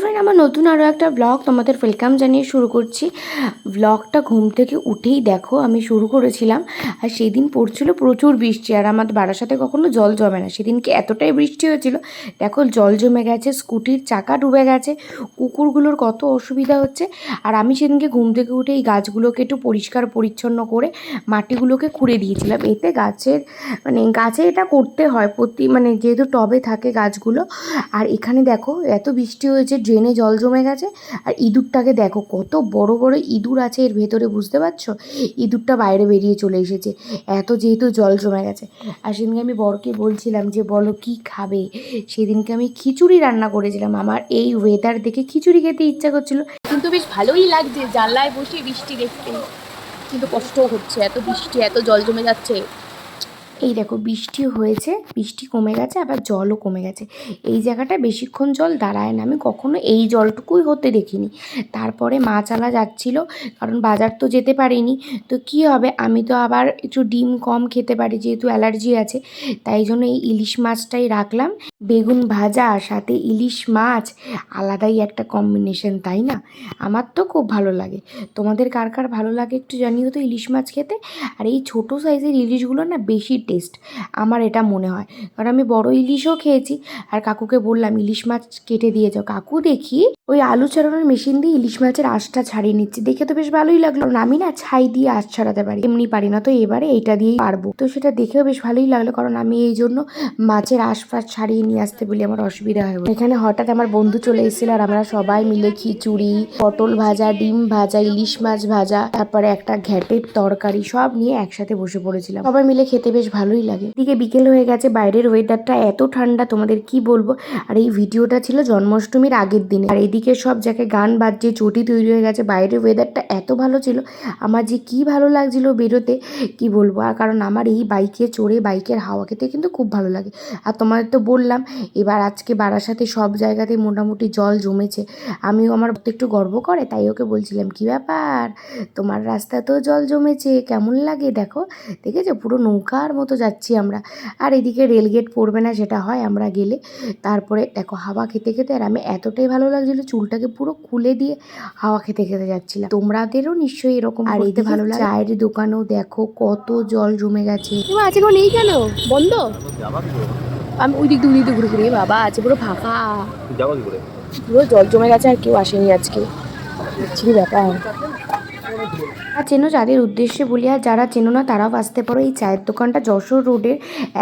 Friend আমার নতুন আরও একটা ব্লগ তোমাদের ওয়েলকাম জানিয়ে শুরু করছি। ব্লগটা ঘুম থেকে উঠেই দেখো, আমি শুরু করেছিলাম। আর সেদিন পড়ছিল প্রচুর বৃষ্টি, আর আমার বাড়ার সাথে কখনো জল জমে না। সেদিনকে এতটাই বৃষ্টি হয়েছিল, দেখো জল জমে গেছে, স্কুটির চাকা ডুবে গেছে, কুকুরগুলোর কত অসুবিধা হচ্ছে। আর আমি সেদিনকে ঘুম থেকে উঠে এই গাছগুলোকে একটু পরিষ্কার পরিচ্ছন্ন করে মাটিগুলোকে খুঁড়ে দিয়েছিলাম। এতে গাছের মানে গাছে এটা করতে হয়, প্রতি মানে যেহেতু টবে থাকে গাছগুলো। আর এখানে দেখো, এত বৃষ্টি হয়েছে ড্রেনে জল জমে গেছে। আর ইঁদুরটাকে দেখো কত বড় বড় ইঁদুর আছে, এর ভেতরে বুঝতে পারছ? ইঁদুরটা বাইরে বেরিয়ে চলে এসেছে। এত যেহেতু জল জমে গেছে। আর সেদিনকে আমি বরকে বলছিলাম যে, বলো কি খাবে? সেদিনকে আমি খিচুড়ি রান্না করেছিলাম। আমার এই ওয়েদার দেখে খিচুড়ি খেতে ইচ্ছা করছিল। কিন্তু বেশ ভালোই লাগছে জানলায় বসে বৃষ্টি দেখতে। কিন্তু কষ্ট হচ্ছে, এত বৃষ্টি, এত জল জমে যাচ্ছে। এই দেখো বৃষ্টি হয়েছে, বৃষ্টি কমে গেছে, আবার জলও কমে গেছে। এই জায়গাটা বেশিক্ষণ জল দাঁড়ায় না। আমি কখনো এই জলটুকুই হতে দেখিনি। তারপরে মাছালা যাচ্ছিল, কারণ বাজার তো যেতে পারিনি। তো কি হবে? আমি তো আবার একটু ডিম কম খেতে পারি, যেহেতু অ্যালার্জি আছে। তাই জন্য এই ইলিশ মাছটাই রাখলাম। বেগুন ভাজা, সাথে ইলিশ মাছ, আলাদাই একটা কম্বিনেশন তাই না? আমার তো খুব ভালো লাগে। তোমাদের কার কার ভালো লাগে একটু জানিও তো ইলিশ মাছ খেতে? আর এই ছোটো সাইজের ইলিশগুলো না বেশি টেস্ট আমার এটা মনে হয়। কারণ আমি বড় ইলিশও খেয়েছি, আর কাকুকে বললাম, ইলিশ মাছ কেটে দিয়ে যাও। কাকু দেখি ওই আলু ছাড়ানোর মেশিন দিয়ে ইলিশ মাছের আঁশটা ছাড়িয়ে নিচ্ছে। দেখে তো বেশ ভালোই লাগল। আমি না ছাই দিয়ে আঁশ ছাড়াতে পারি, এমনি পারি না। তো এবারে এইটা দিয়েই পারব। তো সেটা দেখেও বেশ ভালোই লাগল, কারণ আমি এই জন্য মাছের আশপাশ ছাড়িয়ে নিয়ে আসতে বলি, আমার অসুবিধা হয় এখানে হঠাৎ আমার বন্ধু চলে এসেছিল, আর আমরা সবাই মিলে খিচুড়ি, পটল ভাজা, ডিম ভাজা, ইলিশ মাছ ভাজা, তারপরে একটা ঘ্যাটের তরকারি, সব নিয়ে একসাথে বসে পড়েছিলাম। সবাই মিলে খেতে বেশ ভালোই লাগে। এদিকে বিকেল হয়ে গেছে, বাইরের ওয়েদারটা এত ঠান্ডা, তোমাদের কি বলব? আর এই ভিডিওটা ছিল জন্মাষ্টমীর আগের দিনে। আর এদিকে সব জায়গায় গান বাজছে, চটি তৈরি হয়ে গেছে, বাইরের ওয়েদারটা এত ভালো ছিল। আমার যে কি ভালো লাগছিল বেরোতে, কি বলব? আর কারণ আমার এই বাইকে চড়ে, বাইকের হাওয়া খেতে কিন্তু খুব ভালো লাগে। আর তোমাদের তো বললাম, এবার আজকে বারাসাতে সব জায়গাতে মোটামুটি জল জমেছে। আমিও আমার একটু গর্ব করে, তাই ওকে বলছিলাম, কি ব্যাপার? তোমার রাস্তাতেও জল জমেছে, কেমন লাগে দেখো। দেখেছ? পুরো নৌকার মতো যাচ্ছি আমরা। আর এদিকে রেলগেট পড়বে না সেটা হয় আমরা গেলে। তারপরে দেখো হাওয়া খেতে খেতে আর আমি এতটাই ভালো লাগছিল চুলটাকে পুরো খুলে দিয়ে হাওয়া খেতে খেতে যাচ্ছিলাম। তোমরাদেরও নিশ্চয়ই এরকম আর এদিকে ভালো লাগে। চায়ের দোকানেও দেখো কত জল জমে গেছে। আছে কোনো নেই কেন? বন্ধ? আমি ওই দিক দিয়ে ওই দিক ঘুরে ঘুরে বাবা আছে পুরো ফাঁকা। পুরো জল জমে গেছে আর কেউ আসেনি আজকে। কি ব্যাপার? আর চেনো, যাদের উদ্দেশ্যে বলি, আর যারা চেনো না, তারাও আসতে পারো। এই চায়ের দোকানটা যশোর রোডের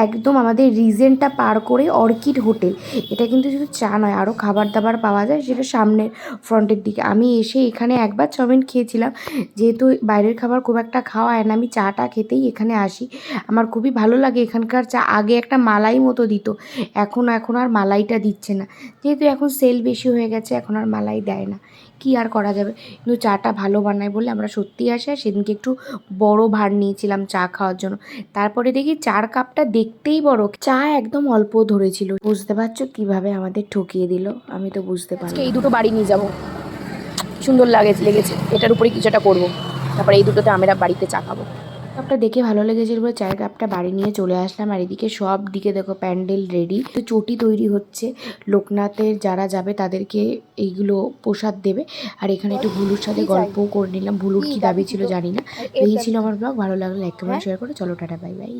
একদম আমাদের রিজেন্টটা পার করে অর্কিড হোটেল। এটা কিন্তু শুধু চা নয় আরও খাবার দাবার পাওয়া যায় সেটা সামনের ফ্রন্টের দিকে। আমি এসে এখানে একবার চাউমিন খেয়েছিলাম। যেহেতু বাইরের খাবার খুব একটা খাওয়া হয় না, আমি চাটা খেতেই এখানে আসি। আমার খুবই ভালো লাগে এখানকার চা। আগে একটা মালাই মতো দিত। এখন এখন আর মালাইটা দিচ্ছে না। যেহেতু এখন সেল বেশি হয়ে গেছে, এখন আর মালাই দেয় না। কি আর করা যাবে? কিন্তু চাটা ভালো বানায় বলে আমরা সত্যি আসে সেদিনকে একটু বড় ভার নিয়েছিলাম চা খাওয়ার জন্য। তারপরে দেখি চার কাপটা দেখতেই বড়। চা একদম অল্প ধরেছিল। বুঝতে পারছ কীভাবে আমাদের ঠকিয়ে দিল? আমি তো বুঝতে পারি এই দুটো বাড়ি নিয়ে যাব। সুন্দর লাগে লেগেছে। এটার উপরে কিছুটা করব। তারপরে এই দুটোতে আমরা বাড়িতে চা খাব। কাপটা দেখে ভালো লেগেছিল বলে চায়ের কাপটা বাড়ি নিয়ে চলে আসলাম। আর এদিকে সব দিকে দেখো প্যান্ডেল রেডি তো চটি তৈরি হচ্ছে। লোকনাথের যারা যাবে তাদেরকে এইগুলো প্রসাদ দেবে। আর এখানে একটু ভুলুর সাথে গল্পও করে নিলাম। ভুলুর কি দাবি ছিল জানি না। এই ছিল আমার ব্লগ ভালো লাগলে লাইক কমেন্ট শেয়ার করে। চলো টাটা বাই বাই